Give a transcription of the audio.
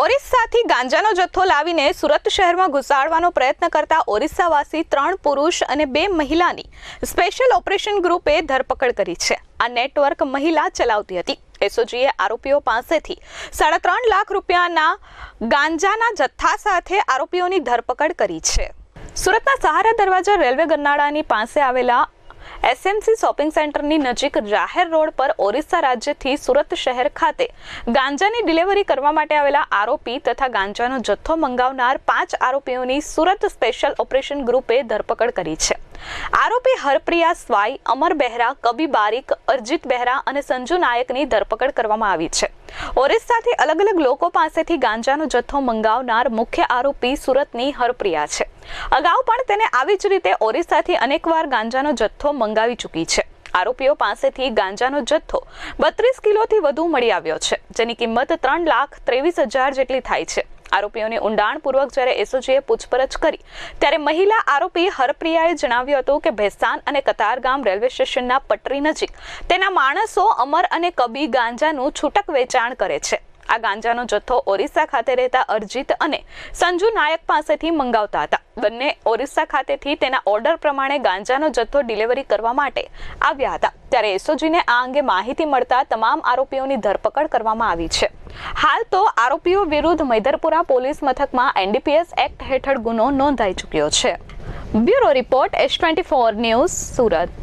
ઓરિસ્સાથી ગાંજાનો જથ્થો લાવીને સુરત શહેરમાં ઘુસાડવાનો પ્રયત્ન કરતા ઓરિસ્સાવાસી ત્રણ પુરુષ અને બે મહિલાની સ્પેશિયલ ઓપરેશન ગ્રુપે ધરપકડ કરી છે. આ નેટવર્ક મહિલા ચલાવતી હતી. એસઓજીએ આરોપીઓ પાસેથી સાડા ત્રણ લાખ રૂપિયાના ગાંજાના જથ્થા સાથે આરોપીઓની ધરપકડ કરી છે. સુરતના સહારા દરવાજા રેલવે ગરનાળાની પાસે આવેલા એસએમસી શોપિંગ સેન્ટરની નજીક જાહેર રોડ પર ઓરિસ્સા રાજ્યથી સુરત શહેર ખાતે ગાંજાની ડિલિવરી કરવા માટે આવેલા આરોપી તથા ગાંજાનો જથ્થો મંગાવનાર પાંચ આરોપીઓની સુરત સ્પેશિયલ ઓપરેશન ગ્રુપે ધરપકડ કરી છે. આરોપી હરપ્રિયા સ્વાઈ, અમર બહેરા કબી બારીક, અરજીત બહેરા અને સંજુ નાયકની ધરપકડ કરવામાં આવી છે. ઓરિસ્સાથી અલગ અલગ લોકો પાસેથી ગાંજાનો જથ્થો મંગાવનાર મુખ્ય આરોપી સુરતની હરપ્રિયા છે. અગાઉ પણ તેને આવી જ રીતે ઓરિસ્સાથી અનેકવાર ગાંજાનો જથ્થો મંગાવી ચૂકી છે. આરોપીઓ પાસેથી ગાંજાનો જથ્થો બત્રીસ કિલોથી વધુ મળી આવ્યો છે, જેની કિંમત ત્રણ લાખ ત્રેવીસ હજાર જેટલી થાય છે. આરોપીઓને ઊંડાણપૂર્વક જ્યારે એસઓજીએ પૂછપરછ કરી, ત્યારે મહિલા આરોપી હરપ્રિયાએ જણાવ્યું હતું કે ભેસાન અને કતારગામ રેલવે સ્ટેશનના પટરી નજીક તેના માણસો અમર અને કબી ગાંજાનું છૂટક વેચાણ કરે છે. આ ગાંજાનો જથ્થો ઓરિસ્સા ખાતે રહેતા અરજીત અને સંજુ નાયક પાસેથી મંગાવતા હતા. બંને ઓરિસ્સા ખાતેથી તેના ઓર્ડર પ્રમાણે ગાંજાનો જથ્થો ડિલિવરી કરવા માટે આવ્યા હતા. ત્યારે એસઓજીને આ અંગે માહિતી મળતા તમામ આરોપીઓની ધરપકડ કરવામાં આવી છે. હાલ તો આરોપીઓ વિરુદ્ધ મૈદરપુરા પોલીસ મથકમાં એનડીપીએસ એક્ટ હેઠળ ગુનો નોંધાઈ ચૂક્યો છે. Bureau report S twenty four news Surat.